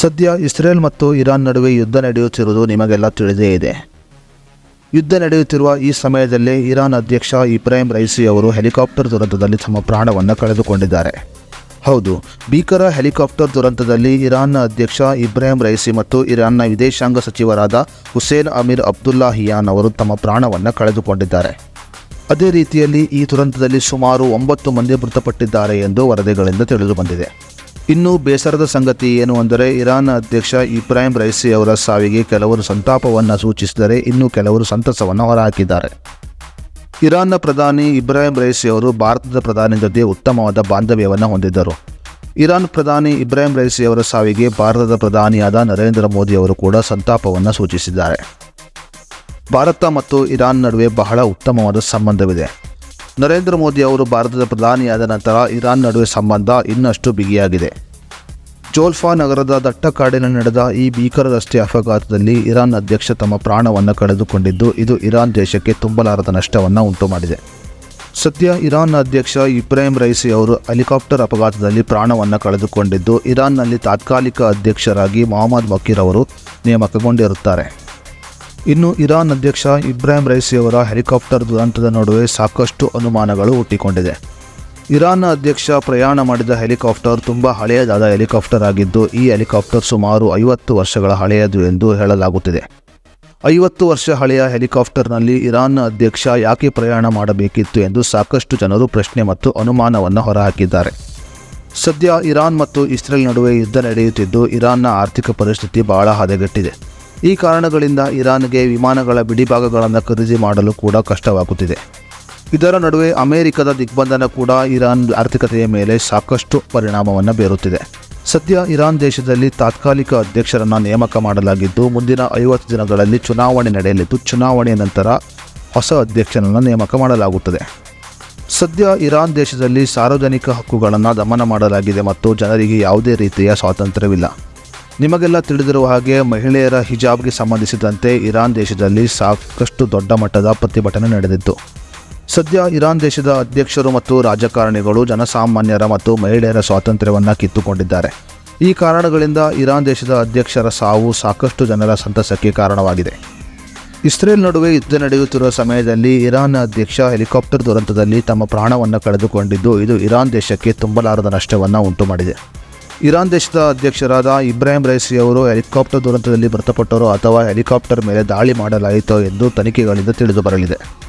ಸದ್ಯ ಇಸ್ರೇಲ್ ಮತ್ತು ಇರಾನ್ ನಡುವೆ ಯುದ್ಧ ನಡೆಯುತ್ತಿರುವುದು ನಿಮಗೆಲ್ಲ ತಿಳಿದೇ ಇದೆ. ಯುದ್ಧ ನಡೆಯುತ್ತಿರುವ ಈ ಸಮಯದಲ್ಲಿ ಇರಾನ್ ಅಧ್ಯಕ್ಷ ಇಬ್ರಾಹಿಂ ರೈಸಿ ಅವರು ಹೆಲಿಕಾಪ್ಟರ್ ದುರಂತದಲ್ಲಿ ತಮ್ಮ ಪ್ರಾಣವನ್ನು ಕಳೆದುಕೊಂಡಿದ್ದಾರೆ. ಹೌದು, ಭೀಕರ ಹೆಲಿಕಾಪ್ಟರ್ ದುರಂತದಲ್ಲಿ ಇರಾನ್ನ ಅಧ್ಯಕ್ಷ ಇಬ್ರಾಹಿಂ ರೈಸಿ ಮತ್ತು ಇರಾನ್ನ ವಿದೇಶಾಂಗ ಸಚಿವರಾದ ಹುಸೇನ್ ಅಮೀರ್ ಅಬ್ದುಲ್ಲಾ ಹಿಯಾನ್ ಅವರು ತಮ್ಮ ಪ್ರಾಣವನ್ನು ಕಳೆದುಕೊಂಡಿದ್ದಾರೆ. ಅದೇ ರೀತಿಯಲ್ಲಿ ಈ ದುರಂತದಲ್ಲಿ ಸುಮಾರು ಒಂಬತ್ತು ಮಂದಿ ಮೃತಪಟ್ಟಿದ್ದಾರೆ ಎಂದು ವರದಿಗಳಿಂದ ತಿಳಿದು ಬಂದಿದೆ ಇನ್ನು ಬೇಸರದ ಸಂಗತಿ ಏನು ಅಂದರೆ ಇರಾನ್ ಅಧ್ಯಕ್ಷ ಇಬ್ರಾಹಿಂ ರೈಸಿ ಅವರ ಸಾವಿಗೆ ಕೆಲವರು ಸಂತಾಪವನ್ನು ಸೂಚಿಸಿದರೆ ಇನ್ನು ಕೆಲವರು ಸಂತಸವನ್ನು ಹೊರಹಾಕಿದ್ದಾರೆ. ಇರಾನ್ನ ಪ್ರಧಾನಿ ಇಬ್ರಾಹಿಂ ರೈಸಿ ಅವರು ಭಾರತದ ಪ್ರಧಾನಿ ಜೊತೆ ಉತ್ತಮವಾದ ಬಾಂಧವ್ಯವನ್ನು ಹೊಂದಿದ್ದರು. ಇರಾನ್ ಪ್ರಧಾನಿ ಇಬ್ರಾಹಿಂ ರೈಸಿ ಅವರ ಸಾವಿಗೆ ಭಾರತದ ಪ್ರಧಾನಿಯಾದ ನರೇಂದ್ರ ಮೋದಿ ಅವರು ಕೂಡ ಸಂತಾಪವನ್ನು ಸೂಚಿಸಿದ್ದಾರೆ. ಭಾರತ ಮತ್ತು ಇರಾನ್ ನಡುವೆ ಬಹಳ ಉತ್ತಮವಾದ ಸಂಬಂಧವಿದೆ. ನರೇಂದ್ರ ಮೋದಿ ಅವರು ಭಾರತದ ಪ್ರಧಾನಿಯಾದ ನಂತರ ಇರಾನ್ ನಡುವೆ ಸಂಬಂಧ ಇನ್ನಷ್ಟು ಬಿಗಿಯಾಗಿದೆ. ಜೋಲ್ಫಾ ನಗರದ ದಟ್ಟ ಕಾಡಿನಲ್ಲಿ ನಡೆದ ಈ ಭೀಕರ ರಸ್ತೆ ಅಪಘಾತದಲ್ಲಿ ಇರಾನ್ ಅಧ್ಯಕ್ಷ ತಮ್ಮ ಪ್ರಾಣವನ್ನು ಕಳೆದುಕೊಂಡಿದ್ದು, ಇದು ಇರಾನ್ ದೇಶಕ್ಕೆ ತುಂಬಲಾರದ ನಷ್ಟವನ್ನು ಉಂಟು ಮಾಡಿದೆ ಸದ್ಯ ಇರಾನ್ ಅಧ್ಯಕ್ಷ ಇಬ್ರಾಹಿಂ ರೈಸಿ ಅವರು ಹೆಲಿಕಾಪ್ಟರ್ ಅಪಘಾತದಲ್ಲಿ ಪ್ರಾಣವನ್ನು ಕಳೆದುಕೊಂಡಿದ್ದು, ಇರಾನ್ನಲ್ಲಿ ತಾತ್ಕಾಲಿಕ ಅಧ್ಯಕ್ಷರಾಗಿ ಮೊಹಮ್ಮದ್ ಮಕೀರ್ ಅವರು ನೇಮಕಗೊಂಡಿರುತ್ತಾರೆ. ಇನ್ನು ಇರಾನ್ ಅಧ್ಯಕ್ಷ ಇಬ್ರಾಹಿಂ ರೈಸಿ ಅವರ ಹೆಲಿಕಾಪ್ಟರ್ ದುರಂತದ ನಡುವೆ ಸಾಕಷ್ಟು ಅನುಮಾನಗಳು ಹುಟ್ಟಿಕೊಂಡಿದೆ. ಇರಾನ್ ಅಧ್ಯಕ್ಷ ಪ್ರಯಾಣ ಮಾಡಿದ ಹೆಲಿಕಾಪ್ಟರ್ ತುಂಬ ಹಳೆಯದಾದ ಹೆಲಿಕಾಪ್ಟರ್ ಆಗಿದ್ದು, ಈ ಹೆಲಿಕಾಪ್ಟರ್ ಸುಮಾರು ಐವತ್ತು ವರ್ಷಗಳ ಹಳೆಯದು ಎಂದು ಹೇಳಲಾಗುತ್ತಿದೆ. ಐವತ್ತು ವರ್ಷ ಹಳೆಯ ಹೆಲಿಕಾಪ್ಟರ್ನಲ್ಲಿ ಇರಾನ್ನ ಅಧ್ಯಕ್ಷ ಯಾಕೆ ಪ್ರಯಾಣ ಮಾಡಬೇಕಿತ್ತು ಎಂದು ಸಾಕಷ್ಟು ಜನರು ಪ್ರಶ್ನೆ ಮತ್ತು ಅನುಮಾನವನ್ನು ಹೊರಹಾಕಿದ್ದಾರೆ. ಸದ್ಯ ಇರಾನ್ ಮತ್ತು ಇಸ್ರೇಲ್ ನಡುವೆ ಯುದ್ಧ ನಡೆಯುತ್ತಿದ್ದು, ಇರಾನ್ನ ಆರ್ಥಿಕ ಪರಿಸ್ಥಿತಿ ಬಹಳ ಹದಗೆಟ್ಟಿದೆ. ಈ ಕಾರಣಗಳಿಂದ ಇರಾನ್ಗೆ ವಿಮಾನಗಳ ಬಿಡಿಭಾಗಗಳನ್ನು ಖರೀದಿ ಮಾಡಲು ಕೂಡ ಕಷ್ಟವಾಗುತ್ತಿದೆ. ಇದರ ನಡುವೆ ಅಮೆರಿಕದ ದಿಗ್ಬಂಧನ ಕೂಡ ಇರಾನ್ ಆರ್ಥಿಕತೆಯ ಮೇಲೆ ಸಾಕಷ್ಟು ಪರಿಣಾಮವನ್ನು ಬೀರುತ್ತಿದೆ. ಸದ್ಯ ಇರಾನ್ ದೇಶದಲ್ಲಿ ತಾತ್ಕಾಲಿಕ ಅಧ್ಯಕ್ಷರನ್ನು ನೇಮಕ ಮಾಡಲಾಗಿದ್ದು, ಮುಂದಿನ ಐವತ್ತು ದಿನಗಳಲ್ಲಿ ಚುನಾವಣೆ ನಡೆಯಲಿದ್ದು ಚುನಾವಣೆಯ ನಂತರ ಹೊಸ ಅಧ್ಯಕ್ಷರನ್ನು ನೇಮಕ ಮಾಡಲಾಗುತ್ತದೆ. ಸದ್ಯ ಇರಾನ್ ದೇಶದಲ್ಲಿ ಸಾರ್ವಜನಿಕ ಹಕ್ಕುಗಳನ್ನು ದಮನ ಮಾಡಲಾಗಿದೆ ಮತ್ತು ಜನರಿಗೆ ಯಾವುದೇ ರೀತಿಯ ಸ್ವಾತಂತ್ರ್ಯವಿಲ್ಲ. ನಿಮಗೆಲ್ಲ ತಿಳಿದಿರುವ ಹಾಗೆ ಮಹಿಳೆಯರ ಹಿಜಾಬ್ಗೆ ಸಂಬಂಧಿಸಿದಂತೆ ಇರಾನ್ ದೇಶದಲ್ಲಿ ಸಾಕಷ್ಟು ದೊಡ್ಡ ಮಟ್ಟದ ಪ್ರತಿಭಟನೆ ನಡೆದಿತ್ತು. ಸದ್ಯ ಇರಾನ್ ದೇಶದ ಅಧ್ಯಕ್ಷರು ಮತ್ತು ರಾಜಕಾರಣಿಗಳು ಜನಸಾಮಾನ್ಯರ ಮತ್ತು ಮಹಿಳೆಯರ ಸ್ವಾತಂತ್ರ್ಯವನ್ನು ಕಿತ್ತುಕೊಂಡಿದ್ದಾರೆ. ಈ ಕಾರಣಗಳಿಂದ ಇರಾನ್ ದೇಶದ ಅಧ್ಯಕ್ಷರ ಸಾವು ಸಾಕಷ್ಟು ಜನರ ಸಂತಸಕ್ಕೆ ಕಾರಣವಾಗಿದೆ. ಇಸ್ರೇಲ್ ನಡುವೆ ಯುದ್ಧ ನಡೆಯುತ್ತಿರುವ ಸಮಯದಲ್ಲಿ ಇರಾನ್ ಅಧ್ಯಕ್ಷ ಹೆಲಿಕಾಪ್ಟರ್ ದುರಂತದಲ್ಲಿ ತಮ್ಮ ಪ್ರಾಣವನ್ನು ಕಳೆದುಕೊಂಡಿದ್ದು, ಇದು ಇರಾನ್ ದೇಶಕ್ಕೆ ತುಂಬಲಾರದ ನಷ್ಟವನ್ನು ಉಂಟು ಮಾಡಿದೆ ಇರಾನ್ ದೇಶದ ಅಧ್ಯಕ್ಷರಾದ ಇಬ್ರಾಹಿಂ ರೈಸಿ ಅವರು ಹೆಲಿಕಾಪ್ಟರ್ ದುರಂತದಲ್ಲಿ ಮೃತಪಟ್ಟರು ಅಥವಾ ಹೆಲಿಕಾಪ್ಟರ್ ಮೇಲೆ ದಾಳಿ ಮಾಡಲಾಯಿತೋ ಎಂದು ತನಿಖೆಗಳಿಂದ ತಿಳಿದು ಬರಲಿದೆ.